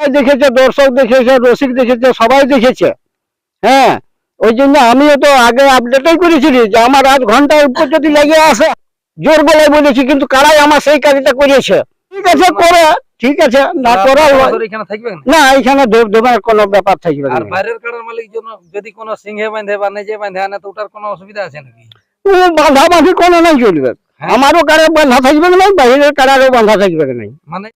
সবাই দেখেছে দর্শক দেখেছে রসিক দেখেছে সবাই দেখেছে। হ্যাঁ ওই জন্য আমিও তো আগে আপডেটই করেছিলি যে আমার আধ ঘণ্টার উপর যদি লেগে আসে জোর গলায় বলেছি কিন্তু কারাই আমার সেই কাজটা করেছে। ঠিক আছে করে ঠিক আছে না করা না? এখানে দৌড় কোনো ব্যাপার থাকবে আর না বাইরের কাড়ার মালিক জন্য যদি কোনো সিংহে বাঁধে বা নিজে বাঁধে আনে তো ওটার কোনো অসুবিধা আছে নাকি? ও বাঁধা বাঁধি কোনো নাই চলবে। হ্যাঁ। আমারও কারে বাঁধা থাকবে না বাইরের কারারও বাঁধা থাকবে না। মানে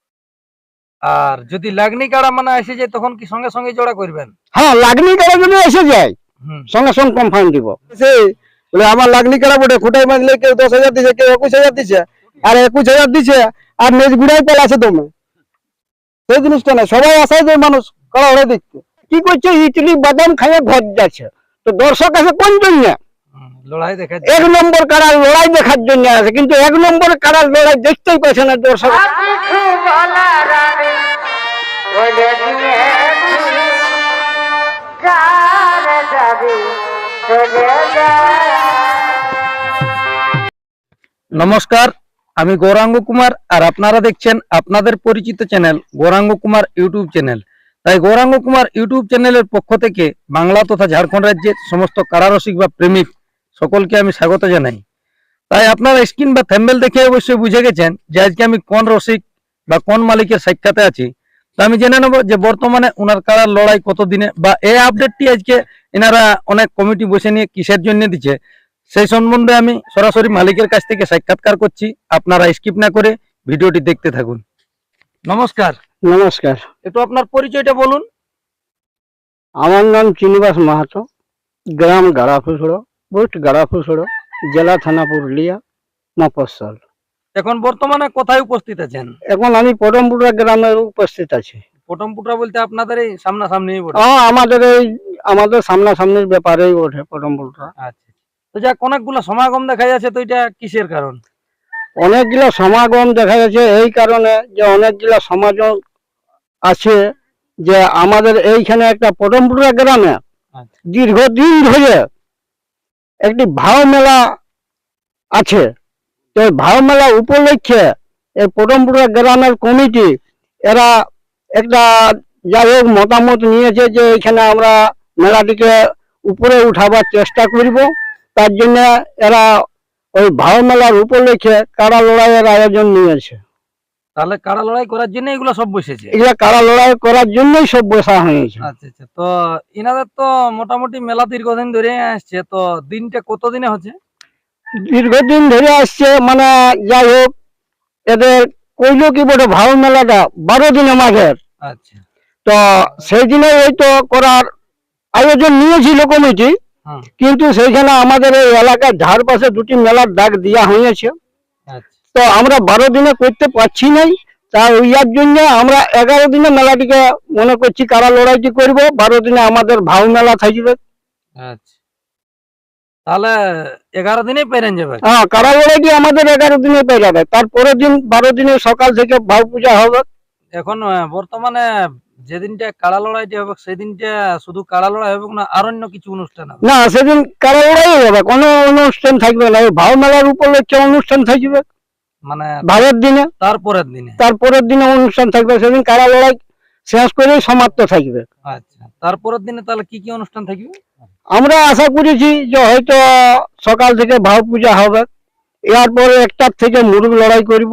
আর যদি লাগনি কাড়া মানে এসে যায় তখন কি সঙ্গে সঙ্গে জোড়া করবেন? হ্যাঁ লাগনি কারা যদি এসে যায় হুম। সঙ্গে সঙ্গে কনফার্ম দিব। সে বলে আমার লাগনি কারা বটে খুঁটাই মারলে কেউ দশ হাজার দিছে কেউ একুশ হাজার দিছে আর একুশ হাজার দিছে আর নেজ গুড়াই পেলাছে তুমি সেই জিনিসটা না সবাই আসায় যে মানুষ করা ওরা দেখতে। কি করছে? ইটলি বাদাম খাইয়ে ঘর যাচ্ছে। তো দর্শক আছে কোন জন্য? লড়াই দেখা এক নম্বর কারার লড়াই দেখার জন্য আছে কিন্তু এক নম্বর কারার লড়াই দেখতেই পাচ্ছে না দর্শক। নমস্কার, আমি গৌরাঙ্গ কুমার আর আপনারা দেখছেন আপনাদের পরিচিত channel Gouranga Kumar YouTube channel. তাই গৌরাঙ্গ কুমার ইউটিউব চ্যানেলের পক্ষ থেকে বাংলা তথা ঝাড়খণ্ড রাজ্যের সমস্ত কারারসিক বা প্রেমিক সকলকে আমি স্বাগত জানাই। তাই আপনারা স্ক্রিন বা থ্যাম্বেল দেখে অবশ্যই বুঝে গেছেন যে আজকে আমি কোন রসিক বা কোন মালিকের সাক্ষাতে আছি। তো আমি জেনে নেব যে বর্তমানে ওনার কারার লড়াই কত দিনে বা এই আপডেটটি আজকে এনারা অনেক কমিটি বসে নিয়ে কিসের জন্য দিচ্ছে? সেই সম্বন্ধে আমি সরাসরি মালিকের কাছ থেকে সাক্ষাৎকার করছি। আপনারা স্কিপ না করে ভিডিওটি দেখতে থাকুন। নমস্কার। নমস্কার। একটু আপনার পরিচয়টা বলুন। আমার নাম চিনিবাস মাহাতো গ্রাম গাড়াফুসড়ো পোস্ট গাড়াফুসড়ো জেলা থানা পুরুলিয়া মফস্বল। এখন বর্তমানে কোথায় উপস্থিত আছেন? এখন আমি পরমপুরা গ্রামের উপস্থিত আছি। পটমপুটা বলতে আপনাদের এই সামনাসামনি হ্যাঁ আমাদের এই আমাদের সামনাসামনির ব্যাপারেই ওঠে পরমপুরা আচ্ছা। তো যাক অনেকগুলো সমাগম দেখা যাচ্ছে তো এটা কিসের কারণ? অনেকগুলো সমাগম দেখা যাচ্ছে এই কারণে যে অনেকগুলো সমাজ আছে যে আমাদের এইখানে একটা পরমপুরা গ্রামে আচ্ছা। দীর্ঘদিন ধরে একটি ভাও মেলা আছে। এই ভাও মেলা উপলক্ষে এই পরমপুরা গ্রামের কমিটি এরা একটা যাই হোক মতামত নিয়েছে যে এখানে আমরা মেলাটিকে উপরে উঠাবার চেষ্টা করব। তার জন্য এরা ওই ভাও মেলার উপলক্ষে কারা লড়াইয়ের আয়োজন নিয়েছে। তাহলে কাড়া লড়াই করার জন্য এগুলো সব বসেছে? এগুলা কারা লড়াই করার জন্যই সব বসা হয়েছে। আচ্ছা আচ্ছা। তো ইনাদের তো মোটামুটি মেলা দীর্ঘদিন ধরে আসছে তো দিনটা কত দিনে হচ্ছে? দীর্ঘদিন ধরে আসছে মানে যাই হোক এদের কইল কি বটে ভাও মেলাটা বারো দিনে মাঘের। আচ্ছা। তো সেই দিনে ওই তো করার আয়োজন নিয়েছিল কমিটি কিন্তু সেইখানে আমাদের এই এলাকার ধার পাশে দুটি মেলার ডাক দেওয়া হয়েছে। আচ্ছা। তো আমরা বারো দিনে করতে পারছি নাই তা ইয়ার জন্য আমরা এগারো দিনে মেলাটিকে মনে করছি কারা লড়াইটি করব বারো দিনে আমাদের ভাও মেলা থাকবে। আচ্ছা। তাহলে এগারো দিনেই পেরেন যাবে হ্যাঁ কারা লড়াইটি আমাদের এগারো দিনে পেয়ে যাবে। তারপরের দিন বারো দিনে সকাল থেকে ভাও পূজা হবে। এখন বর্তমানে যেদিনটা কাড়া লড়াইটি হবে সেদিনটা শুধু কাড়া লড়াই হবে না আর অন্য কিছু অনুষ্ঠান হবে? না সেদিন কারা লড়াই হবে। কোনো অনুষ্ঠান থাকবে না। ভাও মেলার উপলক্ষে অনুষ্ঠান থাকবে। মানে ভাবের দিনে। তারপরের দিনে। তারপরের দিনে অনুষ্ঠান থাকবে। সেদিন কারা লড়াই শেষ করেই সমাপ্ত থাকবে। আচ্ছা তারপরের দিনে তাহলে কি কি অনুষ্ঠান থাকবে? আমরা আশা করেছি যে হয়তো সকাল থেকে ভাও পূজা হবে। এরপরে একটার থেকে মুরগ লড়াই করব।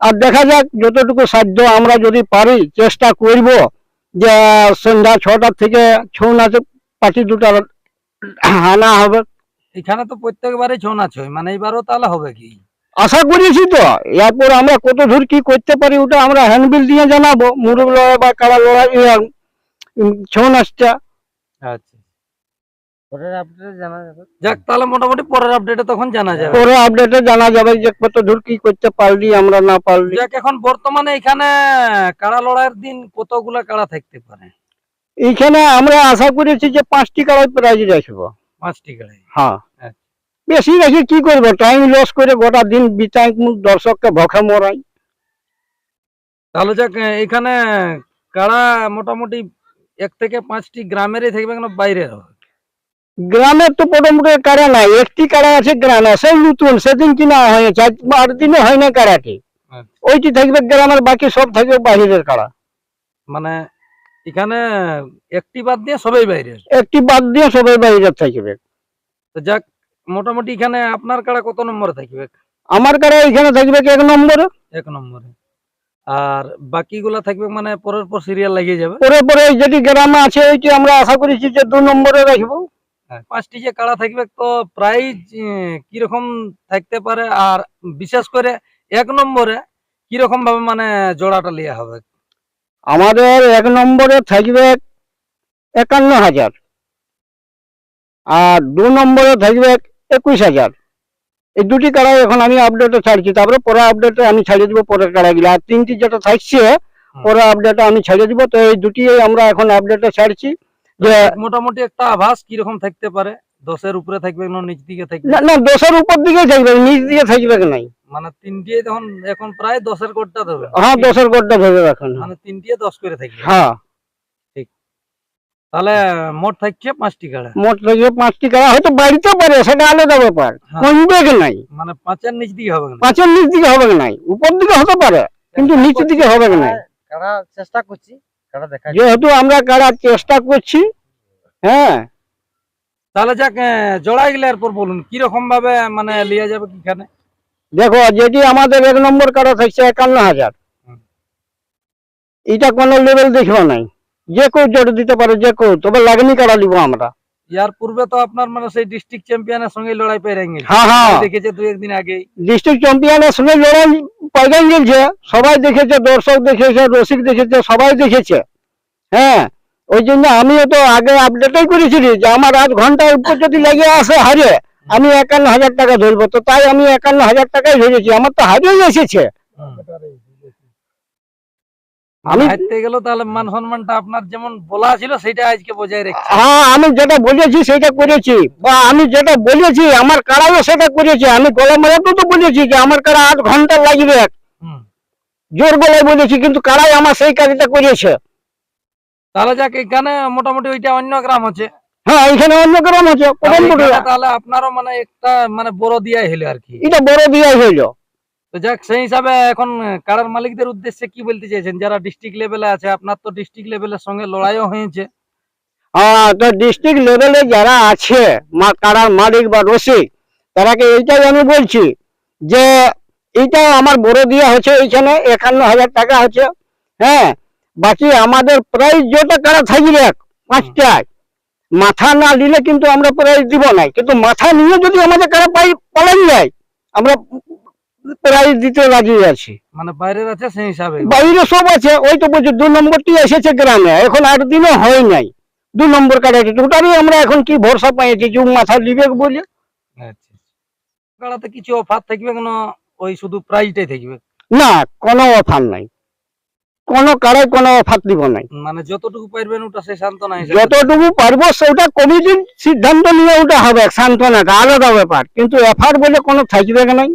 আর দেখা যাক যতটুকু সাধ্য আমরা যদি পারি চেষ্টা করব যে সন্ধ্যা ছটার থেকে ছৌ নাচে পার্টি দুটা আনা হবে। এখানে তো প্রত্যেকবারে ছৌ নাচ হয় মানে এবারও তাহলে হবে কি? আশা করেছি তো এরপর আমরা কত দূর কি করতে পারি ওটা আমরা হ্যান্ডবিল দিয়ে জানাব মুরগ লড়াই বা কারা লড়াই ছৌ নাচটা। আচ্ছা। পরের আপডেটে জানা যাবে। যাক তাহলে মোটামুটি পরের আপডেটে তখন জানা যাবে। পরে আপডেটে জানা যাবে যে কত দূর কি করতে পারলি আমরা না পারলি। যাক এখন বর্তমানে এখানে কাড়া লড়াইয়ের দিন কতগুলা কাড়া থাকতে পারে? এইখানে আমরা আশা করেছি যে পাঁচটি প্রাইজ রাখব পাঁচটি কাড়াই? হ্যাঁ। আচ্ছা। বেশি রেখে কি করব? টাইম লস করে গোটা দিন বিটাই দর্শককে ভখে মরাই। তাহলে যাক এখানে কাড়া মোটামুটি এক থেকে পাঁচটি গ্রামেরই থাকবে কেন বাইরে? হবে গ্রামের তো মোটামুটি কারা নাই একটি কারা আছে গ্রামে সেই নতুন সেদিন কিনা হয়েছে আজ আট দিনে হয় না কারাটি আচ্ছা। ওইটি থাকবে গ্রামের বাকি সব থাকবে বাহিরের কারা মানে এখানে একটি বাদ দিয়ে সবাই বাইরে একটি বাদ দিয়ে সবাই বাইরে থাকবে। যাক মোটামুটি এখানে আপনার কাড়া কত নম্বরে থাকবে? আমার কারা এখানে থাকবে এক নম্বরে? এক নম্বরে। আর বাকিগুলা থাকবে মানে পরের পর সিরিয়াল লাগিয়ে যাবে। পরে পরে যেটি গ্রামে আছে ওইটি আমরা আশা করেছি যে দু নম্বরে রাখব। হ্যাঁ, পাঁচটি যে কাড়া থাকবে তো প্রাইজ কীরকম থাকতে পারে? আর বিশেষ করে এক নম্বরে কীরকম ভাবে মানে জোড়াটা লিয়া হবে? আমাদের এক নম্বরে থাকবে একান্ন হাজার। আর দু নম্বরে থাকবে একুশ হাজার। এই দুটি কাড়া এখন আমি আপডেটে ছাড়ছি। তারপরে পরে আপডেটে আমি ছাড়িয়ে দিব পরের কাড়াগুলো আর তিনটি যেটা থাকছে পরে আপডেটে আমি ছাড়িয়ে দিব। তো এই দুটি আমরা এখন আপডেটে ছাড়ছি। যে মোটামুটি একটা আভাস কীরকম থাকতে পারে? দশের উপরে থাকবে না নিচ দিকে থাকবে? না না দশের উপর দিকে থাকবে নিচ দিয়ে থাকবে নাই? মানে তিনটি তখন এখন প্রায় দশের কোটটা ধরবে। হ্যাঁ দশের কোটটা ভেবে এখন। মানে তিনটি দশ করে থাকবে। হ্যাঁ। তাহলে মোট থাকছে পাঁচটি কাড়া। মোট থাকবে পাঁচটি কাড়া হয়তো বাড়িতে পারে সেটা আলাদা ব্যাপার। হ্যাঁ। কমবে কি নাই। মানে পাঁচের নিচ দিকে হবে পাঁচের নিচ দিকে হবে কি নাই উপর দিকে হতে পারে কিন্তু নিচের দিকে হবে কি নাই কারা চেষ্টা করছি দেখা যেহেতু আমরা কাড়ার চেষ্টা করছি হ্যাঁ। তাহলে যাক আহ, জোড়া গেলে এরপর বলুন কীরকম ভাবে মানে লিয়া যাবে কিখানে দেখো যেটি আমাদের এক নম্বর কাড়া থাকছে একান্ন হাজার। এটা কোনো লেভেল দেখব নাই। যে কেউ জোর দিতে পারে যে কেউ তবে লাগনি দিব আমরা। ইয়ার পূর্বে তো আপনার মানে সেই ডিস্ট্রিক্ট চ্যাম্পিয়নের সঙ্গে লড়াই পেয়ে হ্যাঁ হ্যাঁ। দেখেছে একদিন আগেই ডিস্ট্রিক্ট চ্যাম্পিয়নের সঙ্গে লড়াই গেছে সবাই দেখেছে দর্শক দেখেছে রসিক দেখেছে সবাই দেখেছে। হ্যাঁ ওই জন্য আমিও তো আগে আপডেটই করেছিলি যে আমার আধ ঘণ্টার উপর যদি লেগে আসে হারে আমি একান্ন হাজার টাকা ধরবো। তো তাই আমি একান্ন হাজার টাকাই ধরেছি আমার তো হারিয়ে এসেছে। আমি আমি হারতে গেল তাহলে মান সম্মানটা আপনার যেমন বলা ছিল সেটা আজকে বজায় রেখেছে। হ্যাঁ আমি যেটা বলেছি সেটা করেছি। বা আমি যেটা বলেছি আমার কারাও সেটা করেছে। আমি গলা তো বলেছি যে আমার কারা আধ ঘণ্টা লাগবে। জোর গলায় বলেছি কিন্তু কারাই আমার সেই কাজটা করেছে। তাহলে যাক এখানে মোটামুটি ওইটা অন্য গ্রাম হচ্ছে হ্যাঁ এখানে অন্য গ্রাম আছে তাহলে আপনারও মানে একটা মানে বড় দিয়াই হলো আর কি। এটা বড় বিয়ে হইল তো যাক, সেই হিসাবে এখন কারার মালিকদের উদ্দেশ্যে কি বলতে চাইছেন? যারা ডিস্ট্রিক্ট লেভেলে আছে, আপনার তো ডিস্ট্রিক্ট লেভেলের সঙ্গে লড়াইও হয়েছে। হ্যাঁ তো ডিস্ট্রিক্ট লেভেলে যারা আছে কারার মালিক বা রসিক তারাকে এইটাই আমি বলছি যে এইটা আমার বড় দিয়া হচ্ছে এইখানে, একান্ন হাজার টাকা আছে হ্যাঁ বাকি আমাদের প্রাইস যেটা কারা থাকবে, পাঁচটায়, মাথা না নিলে কিন্তু আমরা প্রাইজ দিব নাই কিন্তু মাথা নিয়ে যদি আমাদের কারা পাই পালাই যায়, আমরা প্রাইজ দিতে রাজি আছি। মানে বাইরের আছে সেই হিসাবে? বাইরে সব আছে ওই তো বলছি দু নম্বরটি এসেছে গ্রামে এখন আট দিনও হয় নাই। দু নম্বর কাটাইছে ওটারই আমরা এখন কি ভরসা পাইছি যে মাথা দিবে বলে? আচ্ছা কিছু অফার থাকবে কেন ওই শুধু প্রাইজটাই থাকবে? না কোনো অফার নাই। কোনো কারাই কোনো অফার দিব নাই। মানে যতটুকু পারবেন ওটা সেই সান্ত্বনা যতটুকু পারব সেটা কমিটির সিদ্ধান্ত নিয়ে ওটা হবে সান্ত্বনাটা আলাদা ব্যাপার। কিন্তু এফআর বলে কোনো থাকবে নাই।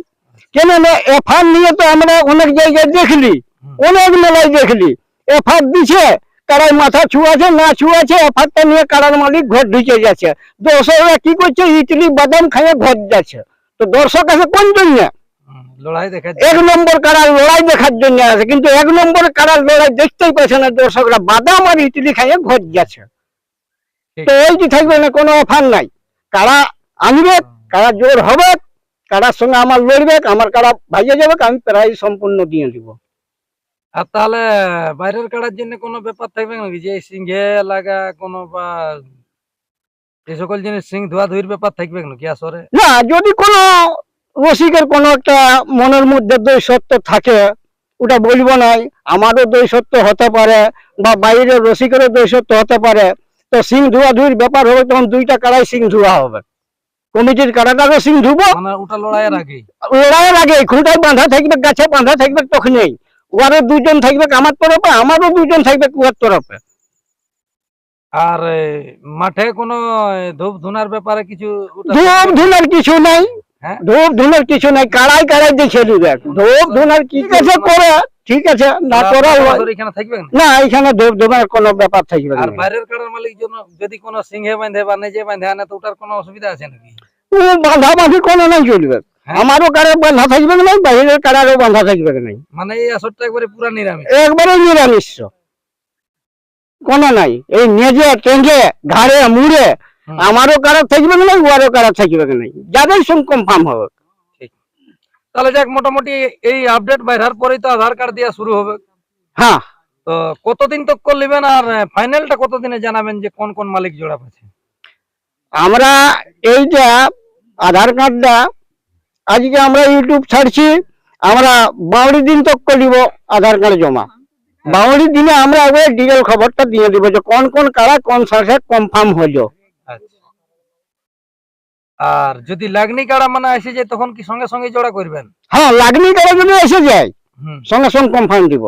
কেন এফআর নিয়ে তো আমরা অনেক জায়গায় দেখলি অনেক মেলায় দেখলি। এফআর দিছে কারাই মাথা ছুয়াছে না ছুয়াছে এফআরটা নিয়ে কারার মালিক ঘর ঢুকে যাচ্ছে দর্শকরা কি করছে ইটলি বাদাম খাইয়ে ঘর যাচ্ছে। তো দর্শক আছে কোন জন্য? এক নম্বর কারার লড়াই দেখার জন্য আছে কিন্তু এক নম্বর কারার লড়াই দেখতেই পাচ্ছে না দর্শকরা বাদাম আর ইটলি খাইয়ে ঘর যাচ্ছে। তো এই যে থাকবে না কোনো অফার নাই। কারা আনবে কারা জোর হবে কারার সঙ্গে আমার লড়বে আমার কারা ভাইয়ে যাবে আমি প্রাইজ সম্পূর্ণ দিয়ে দিব। আর তাহলে বাইরের কাড়ার জন্য কোনো ব্যাপার থাকবে নাকি? যে সিংহে লাগা কোনো বা এই সকল জিনিস সিং ধোয়া ধুইর ব্যাপার থাকবে নাকি আসরে? না যদি কোনো রসিকের কোনো একটা মনের মধ্যে দই সত্য থাকে ওটা বলব নাই আমারও দই সত্য হতে পারে বা বাইরের রসিকেরও দই সত্য হতে পারে। তো সিং ধোয়া ধুইর ব্যাপার হবে তখন দুইটা কাড়াই সিং ধোয়া হবে। কমিটির কাড়াটারও সিং ধুবো মানে ওটা লড়াইয়ের আগে খুঁটায় বাঁধা থাকবে গাছে বাঁধা থাকবে তখনই ওয়ারও দুজন থাকবে আমার তরফে আমারও দুজন থাকবে কুয়ার তরফে। আর মাঠে কোনো ধূপ ধুনার ব্যাপারে কিছু ধূপ ধুনার কিছু নাই। হ্যাঁ? ধূপ ধুনার কিছু নাই। কাড়াই কাড়াই দেখে দিবে ধূপ ধুনার কি আছে করে। ঠিক আছে না করা এখানে থাকবে না? না এখানে ধূপ ধুনার কোনো ব্যাপার থাকবে আর বাইরের কাড়ার মালিক জন্য যদি কোনো সিংহে বাঁধে বা নেজে বাঁধে আনে তো ওটার কোনো অসুবিধা আছে নাকি? বাঁধা বাঁধি কোনো নাই চলবে। হ্যাঁ? আমারও কারে বাঁধা থাকবে না বাইরের কারারও বাঁধা থাকবে না। মানে এই আসরটা একবারে পুরা নিরামিষ। একবারে নিরামিষ। কোনো নাই। এই নেজে টেঙ্গে ঘাড়ে মুড়ে আমারও কারা থাকবে না ওয়ারও কারা থাকবে না। যাদের সঙ্গে কনফার্ম হবে। তাহলে যাক মোটামুটি এই আপডেট বাইরার পরেই তো আধার কার্ড দেওয়া শুরু হবে। হ্যাঁ। তো কতদিন তক করে নেবেন আর ফাইনালটা কতদিনে জানাবেন যে কোন কোন মালিক জোড়া আছে আমরা এইটা আধার কার্ডটা আজকে আমরা ইউটিউব ছাড়ছি আমরা বাউরি দিন তক করিব আধার কার্ড জমা। বাউরি দিনে আমরা একবার ডিটেল খবরটা দিয়ে দিব যে কোন কোন কারা কোন সাথে কনফার্ম আচ্ছা। আর যদি লাগনি কাড়া মানে এসে যায় তখন কি সঙ্গে সঙ্গে জোড়া করবেন? হ্যাঁ লাগনি কারা যদি এসে যায় সঙ্গে সঙ্গে কনফার্ম দিব।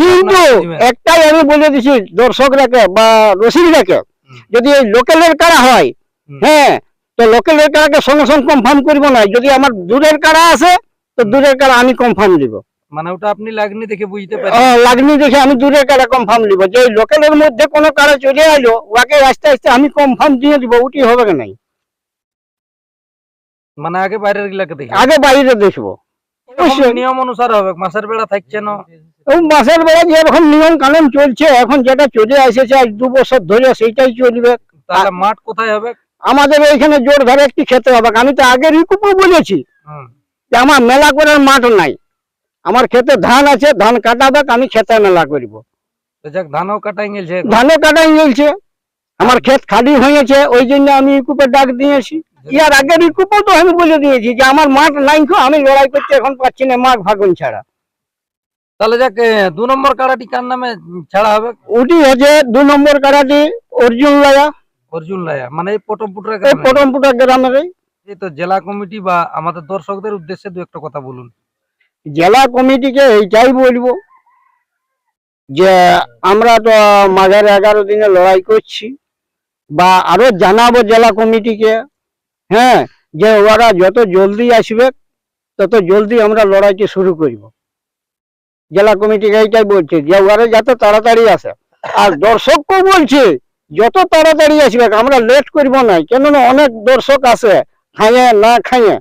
কিন্তু একটাই আমি বলে দিছি দর্শকরাকে বা রসিকরাকে। যদি লোকালের কারা হয় হ্যাঁ তো লোকালের কারাকে সঙ্গে সঙ্গে কনফার্ম করব না। যদি আমার দূরের কারা আছে তো দূরের কারা আমি কনফার্ম দিব। মানে ওটা আপনি লাগনি দেখে বুঝতে পারেন ও, লাগনি দেখে আমি দূরের কারা কনফার্ম দিব। যে লোকালের মধ্যে কোনো কারা চলে এলো ওকে আস্তে আস্তে আমি কনফার্ম দিয়ে দিব উঠি হবে কি নাই। মানে আগে বাইরের গিলাকে দেখে। আগে বাইরে দেখব। নিয়ম অনুসারে হবে মাসের বেড়া থাকছে না। মাসের বেলা যে এখন নিয়ম কানুন চলছে এখন যেটা চলে এসেছে আজ দু বছর ধরে সেইটাই চলবে। তাহলে মাঠ কোথায় হবে? আমাদের এইখানে জোর ধরে একটি খেতে হবে। আমি তো আগের রিকুপও বলেছি যে আমার মেলা করার মাঠ নাই। আমার খেতে ধান আছে ধান কাটাবে আমি খেতে মেলা করব। ধানও কাটাই গেছে ধানও কাটাই গেছে। আমার ক্ষেত খালি হয়েছে ওই জন্য আমি ইকুপে ডাক দিয়েছি। ইয়ার আগে ইকুপও তো আমি বলে দিয়েছি যে আমার মাঠ নাই খো আমি লড়াই করতে এখন পাচ্ছি না মাঘ ফাগুন ছাড়া। তাহলে যাক দু নম্বর কাড়াটি কার নামে ছাড়া হবে? ওটি হচ্ছে দু নম্বর কারাটি অর্জুন লায়া অর্জুন লায়া মানে এই পটমপুটরা এই গ্রামে। পটমপুটা এই তো জেলা কমিটি বা আমাদের দর্শকদের উদ্দেশ্যে দু একটা কথা বলুন। জেলা কমিটিকে এইটাই বলব যে আমরা তো মাঘের এগারো দিনে লড়াই করছি বা আরও জানাব জেলা কমিটিকে হ্যাঁ যে ওরা যত জলদি আসবে তত জলদি আমরা লড়াইটি শুরু করব। জেলা কমিটিকে এইটাই বলছে যে ওরা যত তাড়াতাড়ি আসে। আর দর্শককেও বলছে যত তাড়াতাড়ি আসবে, আমরা লেট করব না কেননা অনেক দর্শক আসে খাইয়ে, না খাইয়ে,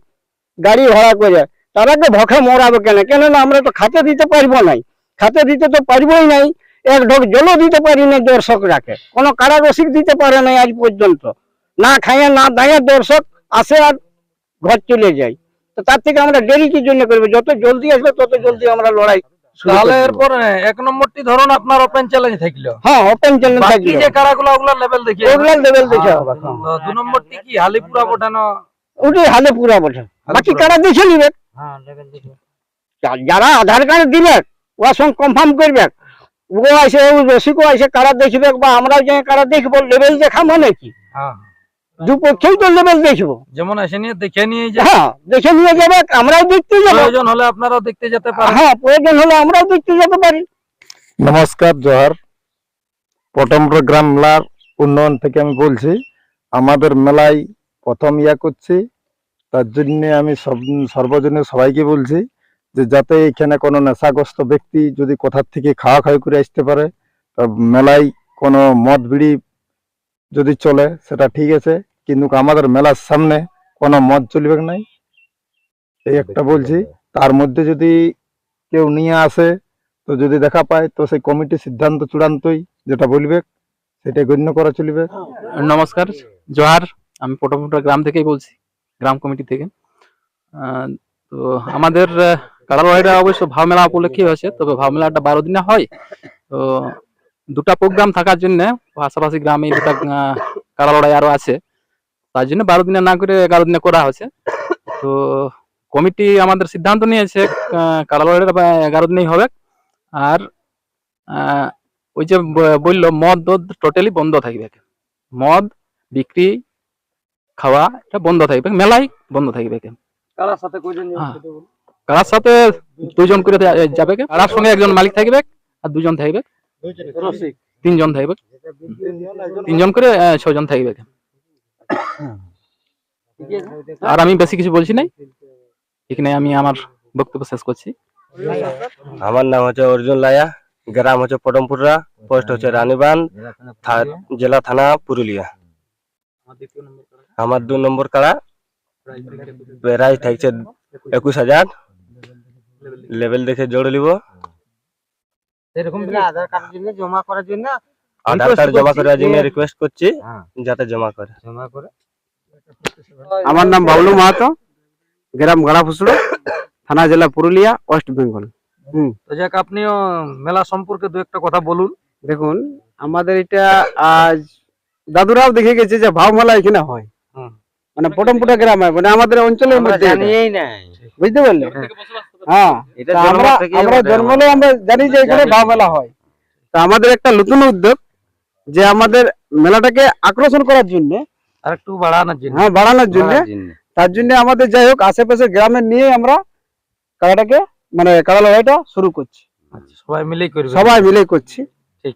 গাড়ি ভাড়া করে, তারাকে ভখে মরাবে কেন? কেননা আমরা তো খাতে দিতে পারব নাই। খাতে দিতে তো পারবোই নাই, এক ঢোক জলও দিতে পারি না দর্শকরাকে। কোনো কারা রসিক দিতে পারে নাই আজ পর্যন্ত। না খাইয়ে, না দাঁড়িয়ে দর্শক আসে আর ঘর চলে যায়। তো তার থেকে আমরা দেরি কি জন্য করব? যত জলদি আসবে, তত জলদি আমরা লড়াই তাহলে। এরপর এক নম্বরটি ধরুন আপনার ওপেন চ্যালেঞ্জ থাকল। হ্যাঁ ওপেন চ্যানেল বাকি যে লেভেল লেভেল দেখে দু নম্বরটি কি হালিপুরা বটানো ওটি হালে পুরা বটে বাকি কারা দেখে নিবে? হ্যাঁ লেভেল দেখে যারা আধার কার্ড দিবে ওর সঙ্গে কনফার্ম করবে। ও রসিকও আসে কারা দেখবে বা আমরাও যে কারা দেখব লেভেল দেখা মানে কি হ্যাঁ। দুপক্ষেই তো লেভেল দেখব। যেমন এসে নিয়ে দেখে নিয়ে হ্যাঁ দেখে নিয়ে যাবে আমরাও দেখতে যাব। প্রয়োজন হলে আপনারাও দেখতে যেতে পারেন। হ্যাঁ প্রয়োজন হলে আমরাও দেখতে যেতে পারি। নমস্কার জোহার। পটমপুর গ্রাম মেলার উন্নয়ন থেকে আমি বলছি আমাদের মেলায় প্রথম ইয়া করছি তার জন্য আমি সব সর্বজনীয় সবাইকে বলছি যে যাতে এখানে কোনো নেশাগ্রস্ত ব্যক্তি যদি কোথার থেকে খাওয়া খাওয়া করে আসতে পারে তা মেলায় কোনো মদ বিড়ি যদি চলে সেটা ঠিক আছে কিন্তু আমাদের মেলার সামনে কোনো মদ চলবে নাই। এই একটা বলছি তার মধ্যে যদি কেউ নিয়ে আসে তো যদি দেখা পায় তো সেই কমিটির সিদ্ধান্ত চূড়ান্তই যেটা বলবে সেটাই গণ্য করা চলবে। নমস্কার জোহার আমি পটমপুটা গ্রাম থেকেই বলছি গ্রাম কমিটি থেকে। আহ, তো আমাদের কাড়া লড়াইটা অবশ্য ভাও মেলা উপলক্ষে হয়েছে তবে ভাও মেলাটা বারো দিনে হয়। তো দুটা প্রোগ্রাম থাকার জন্য পাশাপাশি গ্রামে দুটা কাড়া লড়াই আরও আছে তার জন্য বারো দিনে না করে এগারো দিনে করা হয়েছে। তো কমিটি আমাদের সিদ্ধান্ত নিয়েছে আহ, কাড়া লড়াইটা এগারো দিনেই হবে। আর ওই যে বলল মদ দোদ টোটালি বন্ধ থাকবে। মদ বিক্রি খাওয়া এটা বন্ধ থাকবে। মেলাই বন্ধ থাকবে। কারার সাথে হ্যাঁ। কারার সাথে দুজন করে যাবে কারার সঙ্গে একজন মালিক থাকবে আর দুজন থাকবে। তিনজন থাকবে? তিনজন করে ছজন থাকবে আর আমি বেশি কিছু বলছি নাই? এখানে আমি আমার বক্তব্য শেষ করছি। আমার নাম হচ্ছে অর্জুন লায়া গ্রাম হচ্ছে পটমপুরা পোস্ট হচ্ছে রানীবান থা- জেলা থানা পুরুলিয়া। আমার দু নম্বর কাড়া প্রাইস থাকছে একুশ হাজার। লেভেল দেখে জোড় নিব। এরকম আধার কার্ডের জন্য জমা করার জন্য আধার কার্ড জমা করার জন্য রিকোয়েস্ট করছি হ্যাঁ। যাতে জমা করে। জমা করে। আমার নাম বাবলু মাহাতো গ্রাম গড়া ফুসলো থানা জেলা পুরুলিয়া ওয়েস্ট বেঙ্গল। তো যাক আপনিও মেলা সম্পর্কে দু একটা কথা বলুন। দেখুন আমাদের এটা আজ দাদুরাও দেখে গেছে যে ভাও মেলা এখানে হয়। হুম। মানে পটমপুটা গ্রামে মানে আমাদের অঞ্চলের মধ্যে। বুঝতে পারলে? হ্যাঁ আমরা আমরা জন্মলে আমরা জানি যে এখানে ভাও মেলা হয়। তা আমাদের একটা নতুন উদ্যোগ যে আমাদের মেলাটাকে আকর্ষণ করার জন্য আর একটু বাড়ানোর জন্য। হ্যাঁ বাড়ানোর জন্য। তার জন্য আমাদের যাই হোক আশেপাশে গ্রামে নিয়ে আমরা কাড়াটাকে মানে কাড়া লড়াইটা শুরু করছি। আচ্ছা, সবাই মিলেই করবে। সবাই মিলে করছি।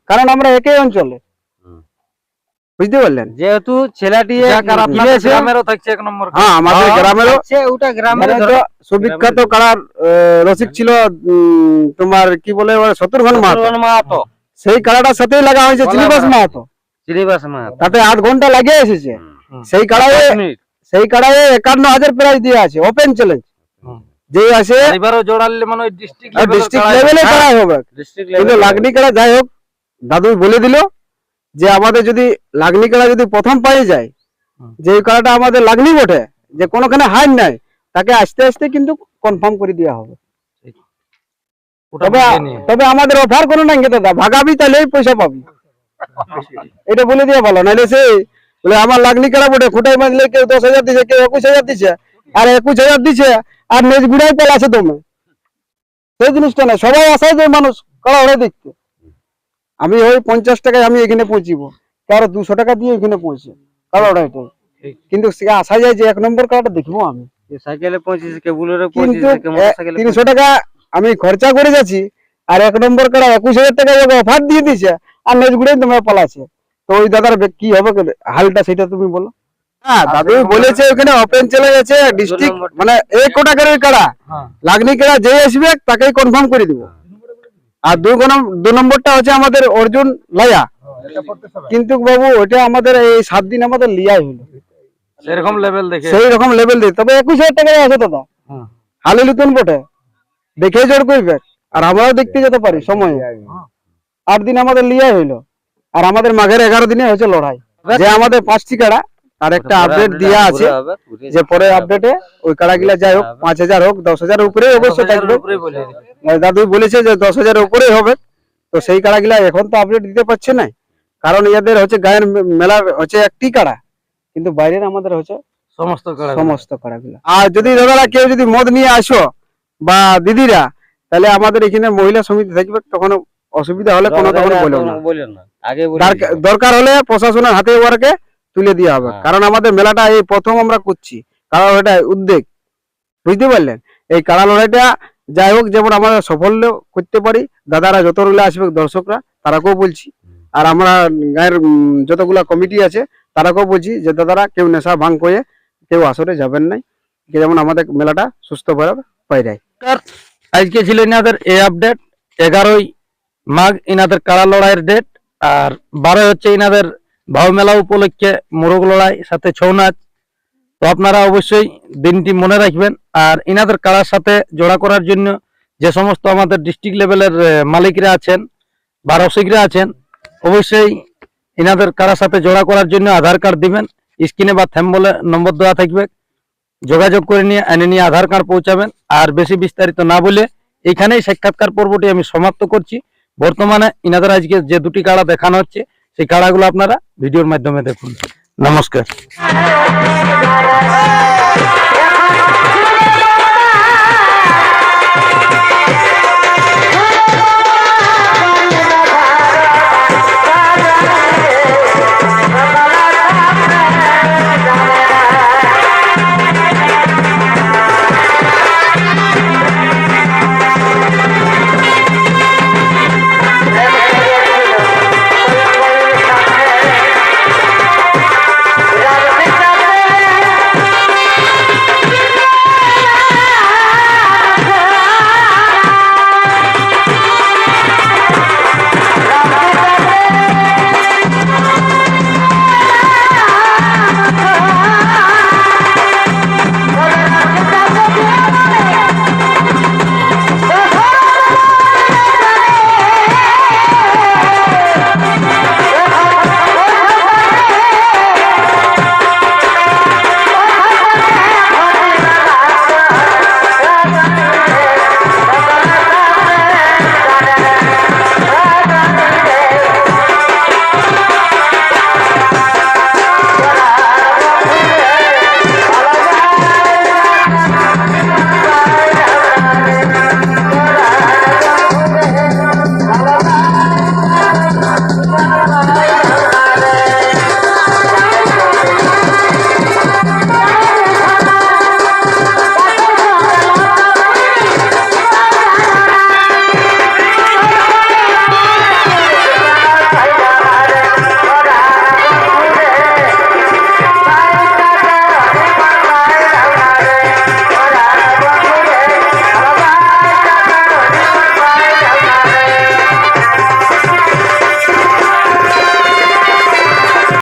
কারণ আমরা একই অঞ্চলে। বুঝতে পারলেন? যেহেতু ছেলেটি গ্রামেরও থাকছে এক নম্বর হ্যাঁ আমাদের হ্যাঁ, গ্রামেরও ওটা সুবিখ্যাত আহ, রসিক ছিল তোমার কি বলে শত্রুঘ্ন মাহাতো। সেই সাথেই লাগা হয়েছে চিনিবাস মাহাতো। তাতে আট ঘণ্টা লাগিয়ে এসেছে। সেই কাড়ায় সেই কাড়ায় একান্ন হাজার প্রাইজ দিয়ে আছে ওপেন চ্যালেঞ্জ। যে আছে এবারও জোড়ালে মানে ডিস্ট্রিক্ট ডিস্ট্রিক্ট লেভেলে হবে। কিন্তু লাগনি কাড়া যাই হোক দাদু বলে দিল যে আমাদের যদি লাগনি কাড়া যদি প্রথম পাই যায় যে কাড়াটা আমাদের লাগনি বটে যে কোনোখানে হার নাই তাকে আস্তে আস্তে কিন্তু কনফার্ম করে দেওয়া হবে। তবে তবে আমাদের অফার কোনো নাই দাদা ভাগাবি তাহলেই পয়সা পাবি। এটা বলে দিয়ে ভালো নাহলে সে বলে আমার লাগনি কাড়া বটে খুঁটাই মারলে কেউ দশ হাজার দিছে কেউ একুশ হাজার দিছে আর একুশ হাজার দিছে আর নেজ গুড়াই পেল আছে তোমে সেই জিনিসটা না সবাই আসায় যে মানুষ কাড়া ওরা দেখতে। আমি ওই পঞ্চাশ টাকায় আমি এখানে পৌঁছিব। কারও দুশো টাকা দিয়ে এখানে পৌঁছে। ওড়াইটাই কিন্তু আসা যায় যে এক নম্বর কাড়াটা দেখব আমি। সাইকেলে তিনশো টাকা আমি খরচা করে যাচ্ছি আর এক নম্বর কাড়া একুশ হাজার টাকা অফার দিয়ে দিছে আর নেজ গুড়াই তোমার পালাছে তো ওই দাদার কি হবে হালটা সেটা তুমি বলো। হ্যাঁ দাদু বলেছে ওখানে ওপেন চলে গেছে ডিস্ট্রিক্ট মানে এক কোটা করে? কাড়া হ্যাঁ। লাগনি কাড়া যে আসবে তাকেই কনফার্ম করে দিব। আর দু দু নম্বরটা হচ্ছে আমাদের অর্জুন লায়া। কিন্তু বাবু ওটা আমাদের এই সাত দিন আমাদের লিয়াই হলো। সেরকম লেভেল দেখে। সেই রকম লেভেল দিয়ে। তবে একুশ হাজার টাকা আছে দাদা হুম। হালি নতুন বটে। দেখে জোর করবে। আর আমরাও দেখতে যেতে পারি সময়। আট দিন আমাদের লিয়াই হইল। আর আমাদের মাঘের এগারো দিনে হয়েছে লড়াই। যে আমাদের পাঁচটি কাড়া আর একটা আপডেট দেওয়া আছে যে পরে আপডেটে ওই কাড়া গিলা যাই হোক পাঁচ হাজার হোক দশ হাজার উপরে অবশ্যই থাকবে দাদু বলেছে যে দশ হাজারের উপরেই হবে। তো সেই কাড়া গিলা এখন তো আপডেট দিতে পারছে না কারণ এদের হচ্ছে গায়ের মেলা হচ্ছে একটি কাড়া কিন্তু বাইরের আমাদের হচ্ছে সমস্ত কাড়া সমস্ত কাড়াগুলা আর যদি দাদারা কেউ যদি মদ নিয়ে আসো বা দিদিরা তাহলে আমাদের এখানে মহিলা সমিতি থাকবে তখন অসুবিধা হলে কোনো তখন বলো না। দরকার হলে প্রশাসনের হাতে ওয়ারকে তুলে দেওয়া হবে। হ্যাঁ। কারণ আমাদের মেলাটা এই প্রথম আমরা করছি। কারণ এটা উদ্যোগ বুঝতে পারলেন? এই কাড়া লড়াইটা যাই হোক যেমন আমরা সাফল্য করতে পারি দাদারা যত যতগুলো আসবে দর্শকরা তারাকেও বলছি। আর আমরা গায়ের যতগুলা কমিটি আছে তারাকেও বলছি যে দাদারা কেউ নেশা ভাঙ করে কেউ আসরে যাবেন নাই। যেমন আমাদের মেলাটা সুস্থভাবে পাই যায় আজকে ছিল ইনাদের এই আপডেট। এগারোই মাঘ ইনাদের কাড়া লড়াইয়ের ডেট আর বারোই হচ্ছে ইনাদের ভাও মেলা উপলক্ষে মোরগ লড়াই, সাথে ছৌ নাচ। তো আপনারা অবশ্যই দিনটি মনে রাখবেন। আর ইনাদের কাড়ার সাথে জোড়া করার জন্য যে সমস্ত আমাদের ডিস্ট্রিক্ট লেভেলের মালিকরা আছেন বা রসিকরা আছেন, অবশ্যই ইনাদের কারার সাথে জোড়া করার জন্য আধার কার্ড দিবেন। স্ক্রিনে বা থ্যাম্বলে নম্বর দেওয়া থাকবে। যোগাযোগ করে নিয়ে, এনে নিয়ে আধার কার্ড পৌঁছাবেন। আর বেশি বিস্তারিত না বলে এখানেই সাক্ষাৎকার পর্বটি আমি সমাপ্ত করছি। বর্তমানে ইনাদের আজকে যে দুটি কাড়া দেখানো হচ্ছে সেই কাড়াগুলো আপনারা ভিডিওর মাধ্যমে দেখুন। নমস্কার।